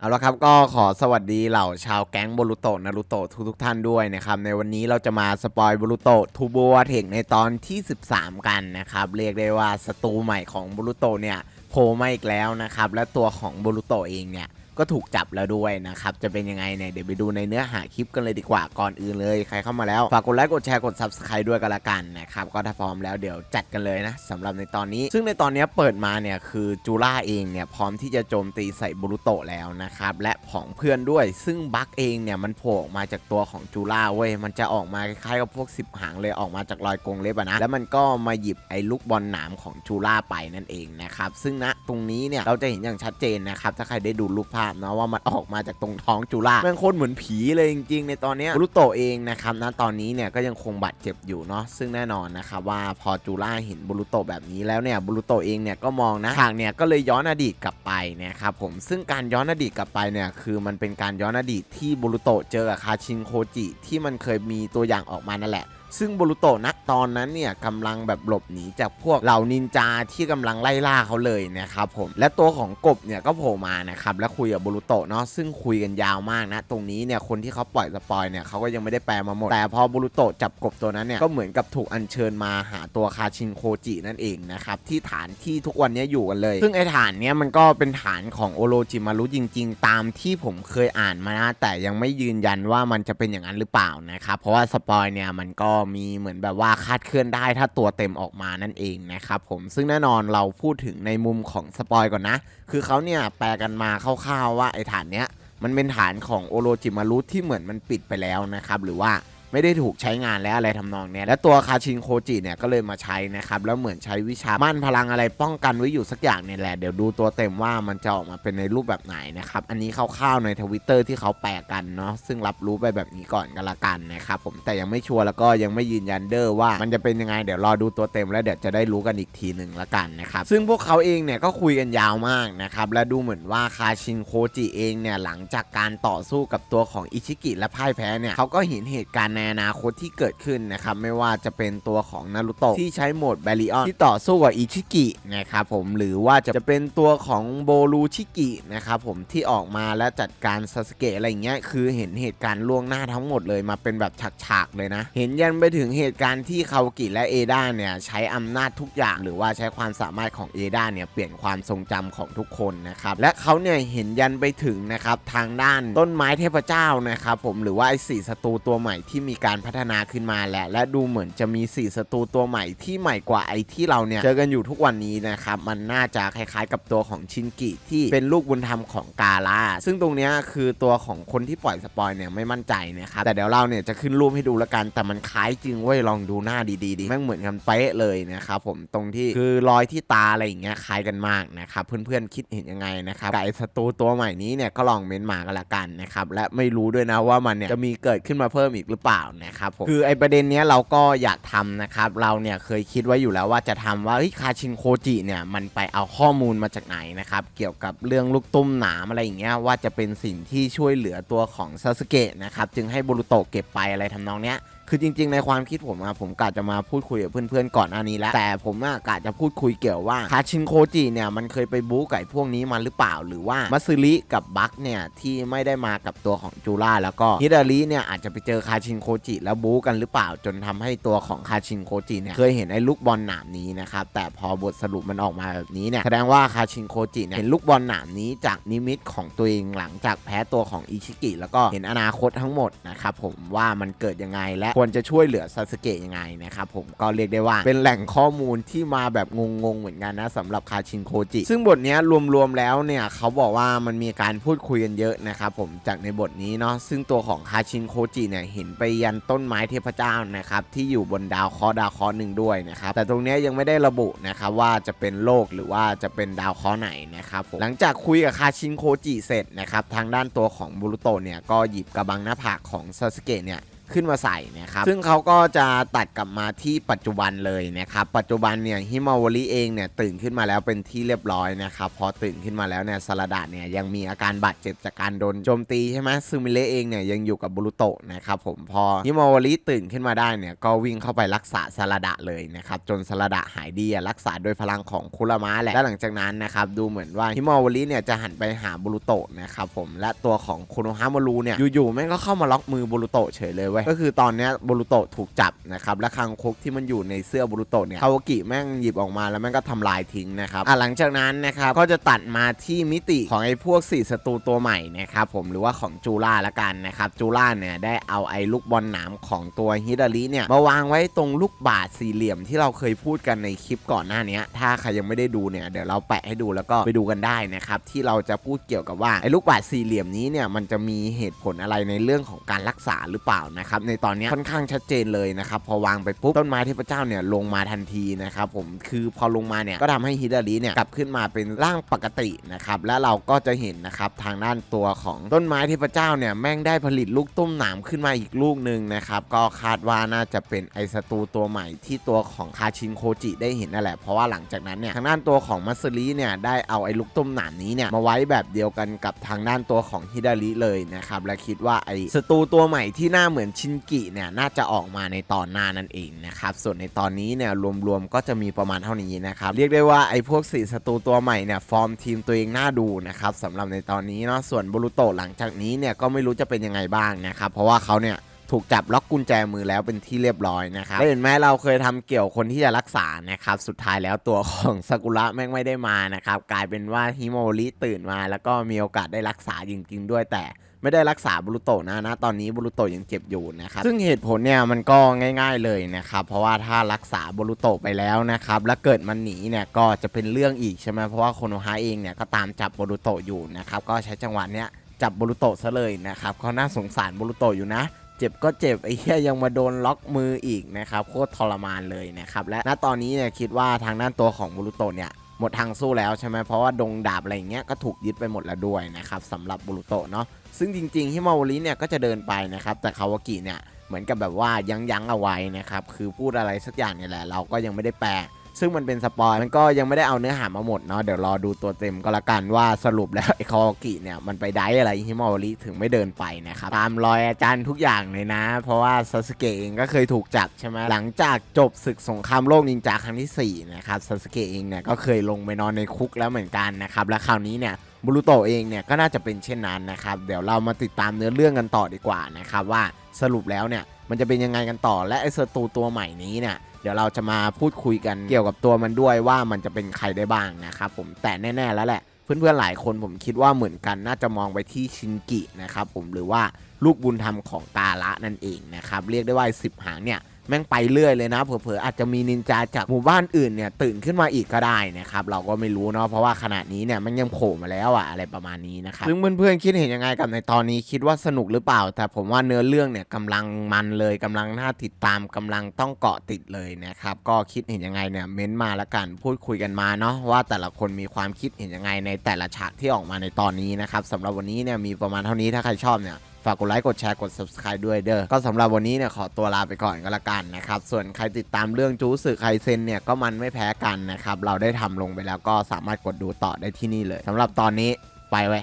เอาละครับก็ขอสวัสดีเหล่าชาวแก๊งโบรุโตะนารุโตะทุกทุกๆท่านด้วยนะครับในวันนี้เราจะมาสปอยโบรุโตะทูโบวเทคในตอนที่ 13 กันนะครับเรียกได้ว่าศัตรูใหม่ของโบรุโตะเนี่ยโผล่มาอีกแล้วนะครับและตัวของโบรุโตะเองเนี่ย ก็ถูกจับแล้วด้วยนะครับ จะเป็นยังไงเนี่ยเดี๋ยวไปดูในเนื้อหาคลิปกันเลยดีกว่าก่อนอื่นเลยใครเข้ามาแล้วฝากกดไลค์กดแชร์กด subscribe ด้วยกันละกันนะครับก็ถ้าพร้อมแล้วเดี๋ยวจัดกันเลยนะสำหรับในตอนนี้ ซึ่งในตอนนี้เปิดมาเนี่ยคือจูล่าเองเนี่ยพร้อมที่จะโจมตีใส่บุรุโตแล้วนะครับและผองเพื่อนด้วย ซึ่งบัคเองเนี่ยมันโผล่ออกมาจากตัวของจูล่าเว้ยมันจะออกมาคล้ายๆกับพวกสิบหางเลยออกมาจากรอยกรงเล็บนะแล้วมันก็มาหยิบไอ้ลูกบอลหนามของจูล่าไปนั่นเองนะครับซึ่งณตรงนี้เนี่ยเราจะเห็นอย่างชัดเจนนะครับถ้าใครได้ดูรูปภาพเนาะว่ามันออกมาจากตรงท้องจูล่าแม่งโคตรเหมือนผีเลยจริงๆ ในตอนเนี้ยบุรุโตะเองนะครับณตอนนี้เนี่ยก็ยังคงบาดเจ็บอยู่เนาะซึ่งแน่นอนนะครับว่าพอจูล่าเห็นบุรุโตะแบบนี้แล้วเนี่ยบุรุโตะเองเนี่ยก็มองนะฉากเนี่ยก็เลยย้อนอดีตกลับไปนะครับผมซึ่งการย้อนอดีตกลับไปเนี่ยคือมันเป็นการย้อนอดีตที่บุรุโตะเจอกับคาชินโคจิที่มันเคยมีตัวอย่างออกมานั่นแหละ ซึ่งโบรุโตะณตอนนั้นเนี่ยกำลังแบบหลบหนีจากพวกเหล่านินจาที่กำลังไล่ล่าเขาเลยนะครับผมและตัวของกบเนี่ยก็โผล่มานะครับและคุยกับโบรุโตะเนาะซึ่งคุยกันยาวมากนะตรงนี้เนี่ยคนที่เขาปล่อยสปอยเนี่ยเขาก็ยังไม่ได้แปลมาหมด แต่พอโบรุโตะจับกบตัวนั้นเนี่ยก็เหมือนกับถูกอัญเชิญมาหาตัวคาชินโคจินั่นเองนะครับที่ฐานที่ทุกวันนี้อยู่กันเลย ซึ่งไอฐานเนี้ยมันก็เป็นฐานของโอโรจิมารุจริง ๆ ตามที่ผมเคยอ่านมานะแต่ยังไม่ยืนยันว่ามันจะเป็นอย่างนั้นหรือเปล่านะครับเพราะว่าสปอยเนี่ยมันก็มีเหมือนแบบว่าคาดเคลื่อนได้ถ้าตัวเต็มออกมานั่นเองนะครับผมซึ่งแน่นอนเราพูดถึงในมุมของสปอยก่อนนะ คือเขาเนี่ยแปลกันมาคร่าวๆว่าไอ้ฐานเนี้ยมันเป็นฐานของโอโรจิมารุที่เหมือนมันปิดไปแล้วนะครับหรือว่า ไม่ได้ถูกใช้งานแล้วอะไรทำนองเนี้ยและตัวคาชินโคจิเนี่ยก็เลยมาใช้นะครับแล้วเหมือนใช้วิชามั่นพลังอะไรป้องกันไว้อยู่สักอย่างเนี่ยแหละเดี๋ยวดูตัวเต็มว่ามันจะออกมาเป็นในรูปแบบไหนนะครับอันนี้คร่าวๆในทวิตเตอร์ที่เขาแปลกันเนาะซึ่งรับรู้ไปแบบนี้ก่อนกันละกันนะครับผมแต่ยังไม่ชัวร์แล้วก็ยังไม่ยืนยันเด้อว่ามันจะเป็นยังไงเดี๋ยวรอดูตัวเต็มแล้วเดี๋ยวจะได้รู้กันอีกทีหนึ่งละกันนะครับซึ่งพวกเขาเองเนี่ยก็คุยกันยาวมากนะครับและดูเหมือนว่าคาชินโคจิเองเนี่ยหลังจากการต่อสู้กับตัวของอิชิกิและพ่ายแพ้เนี่ยเขาก็เห็นเหตุการณ์ในอนาคตที่เกิดขึ้นนะครับ ไม่ว่าจะเป็นตัวของนารุโตะที่ใช้โหมดแบริออนที่ต่อสู้กับอิชิกินะครับผมหรือว่าจะจะเป็นตัวของโบรูชิกินะครับผมที่ออกมาและจัดการซาสเกะอะไรอย่างเงี้ยคือเห็นเหตุการณ์ล่วงหน้าทั้งหมดเลยมาเป็นแบบฉากๆเลยนะ เห็นยันไปถึงเหตุการณ์ที่คาวกิและเอดาเนี่ยใช้อำนาจทุกอย่างหรือว่าใช้ความสามารถของเอดาเนี่ยเปลี่ยนความทรงจำของทุกคนนะครับและเขาเนี่ยเห็นยันไปถึงนะครับทางด้านต้นไม้เทพเจ้านะครับผมหรือว่าไอ้สี่ศัตรูตัวใหม่ที่มีการพัฒนาขึ้นมาแหละ และดูเหมือนจะมีสี่ศัตรูตัวใหม่ที่ใหม่กว่าไอ้ที่เราเนี่ยเจอกันอยู่ทุกวันนี้นะครับมันน่าจะคล้ายๆ กับตัวของชินกิที่เป็นลูกบุญธรรมของกาลาซึ่งตรงนี้คือตัวของคนที่ปล่อยสปอยเนี่ยไม่มั่นใจนะครับแต่เดี๋ยวเราเนี่ยจะขึ้นรูปให้ดูล้วกันแต่มันคล้ายจริงเว้ยลองดูหน้าดีๆดิแม่งเหมือนกันเป๊ะเลยนะครับผมตรงที่คือรอยที่ตาอะไรอย่างเงี้ยคล้ายกันมากนะครับเพื่อนๆคิดเห็นยังไงนะครับกับไอ้ศัตรูตัวใหม่นี้เนี่ยก็ลองเม้นมากันละกันนะครับและไม่รู้ด้วยนะว่ามันเนี่ยจะมีเกิดขึ้นมาเพิ่มอีกหรือเปล่านะครับผมคือไอ้ประเด็นเนี้ยเราก็อยากทำนะครับเราเนี่ยเคยคิดไว้อยู่แล้วว่าจะทำว่าคาชินโคจิเนี่ยมันไปเอาข้อมูลมาจากไหนนะครับเกี่ยวกับเรื่องลูกตุ้มหนามอะไรอย่างเงี้ยว่าจะเป็นสิ่งที่ช่วยเหลือตัวของซาสเกะนะครับจึงให้บุรุโตะเก็บไปอะไรทำนองเนี้ย คือจริง ๆ ในความคิดผมอะผมกะจะมาพูดคุยกับเพื่อนๆก่อนหน้านี้แล้วแต่ผมอะกะจะพูดคุยเกี่ยวว่าคาชินโคจิเนี่ยมันเคยไปบู๊ไก่พวกนี้มาหรือเปล่า หรือว่ามัซึริกับบัคเนี่ยที่ไม่ได้มากับตัวของจูล่าแล้วก็ฮิดาริเนี่ยอาจจะไปเจอคาชินโคจิแล้วบู๊กันหรือเปล่า จนทำให้ตัวของคาชินโคจิเนี่ยเคยเห็นไอ้ลูกบอลหนามนี้นะครับแต่พอบทสรุปมันออกมาแบบนี้เนี่ยแสดงว่าคาชินโคจิเนี่ยเห็นลูกบอลหนามนี้จากนิมิตของตัวเองหลังจากแพ้ตัวของอิชิกิแล้วก็เห็นอนาคตทั้งหมดนะครับผมว่ามันเกิดยังไงและควรจะช่วยเหลือซาสเกะยังไงนะครับผมก็เรียกได้ว่าเป็นแหล่งข้อมูลที่มาแบบงงๆเหมือนกันนะสำหรับคาชินโคจิซึ่งบทนี้รวมๆแล้วเนี่ยเขาบอกว่ามันมีการพูดคุยกันเยอะนะครับผมจากในบทนี้เนาะซึ่งตัวของคาชินโคจิเนี่ยเห็นไปยันต้นไม้เทพเจ้านะครับที่อยู่บนดาวคราะห์ดาวคราะห์หนึ่งด้วยนะครับแต่ตรงนี้ยังไม่ได้ระบุนะครับว่าจะเป็นโลกหรือว่าจะเป็นดาวคราะห์ไหนนะครับผมหลังจากคุยกับคาชินโคจิเสร็จนะครับทางด้านตัวของบุรุโตเนี่ยก็หยิบกระบังหน้าผากของซาสเกะเนี่ย ขึ้นมาใส่นะครับซึ่งเขาก็จะตัดกลับมาที่ปัจจุบันเลยนะครับปัจจุบันเนี่ยฮิมาวาริเองเนี่ยตื่นขึ้นมาแล้วเป็นที่เรียบร้อยนะครับพอตื่นขึ้นมาแล้วเนี่ยซาลดะเนี่ยยังมีอาการบาดเจ็บจากการโดนโจมตีใช่ไหมซึมิเละเองเนี่ยยังอยู่กับบุรุโตะนะครับผมพอฮิมาวาริตื่นขึ้นมาได้เนี่ยก็วิ่งเข้าไปรักษาซาลดะเลยนะครับจนซาลดะหายดีอะรักษาโดยพลังของคุรามะแหละและหลังจากนั้นนะครับดูเหมือนว่าฮิมาวาริเนี่ยจะหันไปหาบุรุโตะนะครับผมและตัวของโคโนฮามารุเนี่ยอยู่ๆแม่งก็เข้ามาล็อกมือบุรุโตะเฉยเลยเว้ยก็คือตอนเนี้ยบุรุโตะถูกจับนะครับและคางคกที่มันอยู่ในเสื้อบุรุโตะเนี่ยคาวากิแม่งหยิบออกมาแล้วแม่งก็ทำลายทิ้งนะครับอะหลังจากนั้นนะครับก็จะตัดมาที่มิติของไอ้พวกสี่ศัตรูตัวใหม่นะครับผมหรือว่าของจูล่าละกันนะครับจูล่าเนี่ยได้เอาไอ้ลูกบอลหนามของตัวฮิดาริเนี่ยมาวางไว้ตรงลูกบาศก์สี่เหลี่ยมที่เราเคยพูดกันในคลิปก่อนหน้านี้ถ้าใครยังไม่ได้ดูเนี่ยเดี๋ยวเราแปะให้ดูแล้วก็ไปดูกันได้นะครับที่เราจะพูดเกี่ยวกับว่าไอ้ลูกบาศก์สี่เหลี่ยมนี้เนี่ยมันจะมีเหตุผลอะไรในเรื่องของการรักษาหรือเปล่านะครับในตอนนี้ค่อนข้างชัดเจนเลยนะครับพอวางไปปุ๊บต้นไม้เทพเจ้าเนี่ยลงมาทันทีนะครับผมคือพอลงมาเนี่ยก็ทำให้ฮิดาริเนี่ยกลับขึ้นมาเป็นร่างปกตินะครับและเราก็จะเห็นนะครับทางด้านตัวของต้นไม้เทพเจ้าเนี่ยแม่งได้ผลิตลูกตุ้มหนามขึ้นมาอีกลูกหนึ่งนะครับก็คาดว่าน่าจะเป็นไอศตูตัวใหม่ที่ตัวของคาชินโคจิได้เห็นนั่นแหละเพราะว่าหลังจากนั้นเนี่ยทางด้านตัวของมัสริเนี่ยได้เอาไอ้ลูกตุ้มหนามนี้เนี่ยมาไว้แบบเดียวกันกับทางด้านตัวของฮิดาริเลยนะครับและคิดว่าไอ้ศัตรูตัวใหม่ที่หน้าเหมือนชินกิเนี่ยน่าจะออกมาในตอนหน้านั่นเองนะครับส่วนในตอนนี้เนี่ยรวมๆก็จะมีประมาณเท่านี้นะครับเรียกได้ว่าไอ้พวกสีศัตรูตัวใหม่เนี่ยฟอร์มทีมตัวเองน่าดูนะครับสำหรับในตอนนี้เนาะส่วนบรุโตหลังจากนี้เนี่ยก็ไม่รู้จะเป็นยังไงบ้างนะครับเพราะว่าเขาเนี่ยถูกจับล็อกกุญแจมือแล้วเป็นที่เรียบร้อยนะครับเห็นไหมเราเคยทำเกี่ยวคนที่จะรักษานะครับ สุดท้ายแล้วตัวของซากุระแม่งไม่ได้มานะครับ กลายเป็นว่าฮิโมริตื่นมา แล้วก็มีโอกาสได้รักษาจริงๆด้วยแต่ ไม่ได้รักษาบุรุโตะนะนะตอนนี้บุรุโตะยังเจ็บอยู่นะครับซึ่งเหตุผลเนี่ยมันก็ง่าย ๆเลยนะครับเพราะว่าถ้ารักษาบุรุโตะไปแล้วนะครับแล้วเกิดมันหนีเนี่ยก็จะเป็นเรื่องอีกใช่ไหมเพราะว่าโคโนฮะเองเนี่ยก็ตามจับบุรุโตะอยู่นะครับก็ใช้จังหวะเนี้ยจับบุรุโตะซะเลยนะครับก็น่าสงสารบุรุโตะอยู่นะเจ็บก็เจ็บไอ้เหี้ยยังมาโดนล็อกมืออีกนะครับโคตรทรมานเลยนะครับและณตอนนี้เนี่ยคิดว่าทางด้านตัวของบุรุโตะเนี่ย หมดทางสู้แล้วใช่ไหมเพราะว่าดงดาบอะไรอย่างเงี้ยก็ถูกยึดไปหมดแล้วด้วยนะครับสำหรับบุรุโตะเนาะซึ่งจริงๆฮิมาวริเนี่ยก็จะเดินไปนะครับแต่คาวากิเนี่ยเหมือนกับแบบว่ายั้งยั้งเอาไว้นะครับคือพูดอะไรสักอย่างเนี่ยแหละเราก็ยังไม่ได้แปล ซึ่งมันเป็นสปอยล์มันก็ยังไม่ได้เอาเนื้อหามาหมดเนาะเดี๋ยวรอดูตัวเต็มก็แล้วกันว่าสรุปแล้วไอ้คาวากิเนี่ยมันไปได้อะไรฮิมาวาริถึงไม่เดินไปนะครับตามรอยอาจารย์ทุกอย่างเลยนะ เพราะว่าซาสึเกะเองก็เคยถูกจับใช่ไหมหลังจากจบศึกสงครามโลกนินจาครั้งที่สี่นะครับซาสึเกะเองเนี่ยก็เคยลงไปนอนในคุกแล้วเหมือนกันนะครับและคราวนี้เนี่ยบุรุโตะเองเนี่ยก็น่าจะเป็นเช่นนั้นนะครับเดี๋ยวเรามาติดตามเนื้อเรื่องกันต่อดีกว่านะครับว่าสรุปแล้วเนี่ยมันจะเป็นยังไงกันต่อและไอ้ศัตรูตัวใหม่นี้เนี่ย ดี๋ยวเราจะมาพูดคุยกันเกี่ยวกับตัวมันด้วยว่ามันจะเป็นใครได้บ้างนะครับผมแต่แน่ ๆ แล้วแหละ เพื่อนๆหลายคนผมคิดว่าเหมือนกันน่าจะมองไปที่ชินกินะครับผมหรือว่าลูกบุญธรรมของตาละนั่นเองนะครับเรียกได้ว่าสิบหางเนี่ย แม่งไปเรื่อยเลยนะเผลอๆอาจจะมีนินจาจากหมู่บ้านอื่นเนี่ยตื่นขึ้นมาอีกก็ได้นะครับเราก็ไม่รู้เนาะเพราะว่าขณะนี้เนี่ยมันยังโผล่มาแล้วอะอะไรประมาณนี้นะครับซึ่งเพื่อนๆคิดเห็นยังไงกับในตอนนี้คิดว่าสนุกหรือเปล่า แต่ผมว่าเนื้อเรื่องเนี่ยกำลังมันเลยกำลังน่าติดตามกำลังต้องเกาะติดเลยนะครับก็คิดเห็นยังไงเนี่ยเม้นมาละกันพูดคุยกันมาเนาะว่าแต่ละคนมีความคิดเห็นยังไงในแต่ละฉากที่ออกมาในตอนนี้นะครับสำหรับวันนี้เนี่ยมีประมาณเท่านี้ถ้าใครชอบเนี่ย ฝากกดไลค์กดแชร์กด subscribe ด้วยเด้อก็สำหรับวันนี้เนี่ยขอตัวลาไปก่อนก็แล้วกันนะครับส่วนใครติดตามเรื่องจูสึไคเซนเนี่ยก็มันไม่แพ้กันนะครับเราได้ทำลงไปแล้วก็สามารถกดดูต่อได้ที่นี่เลยสำหรับตอนนี้ไปไว้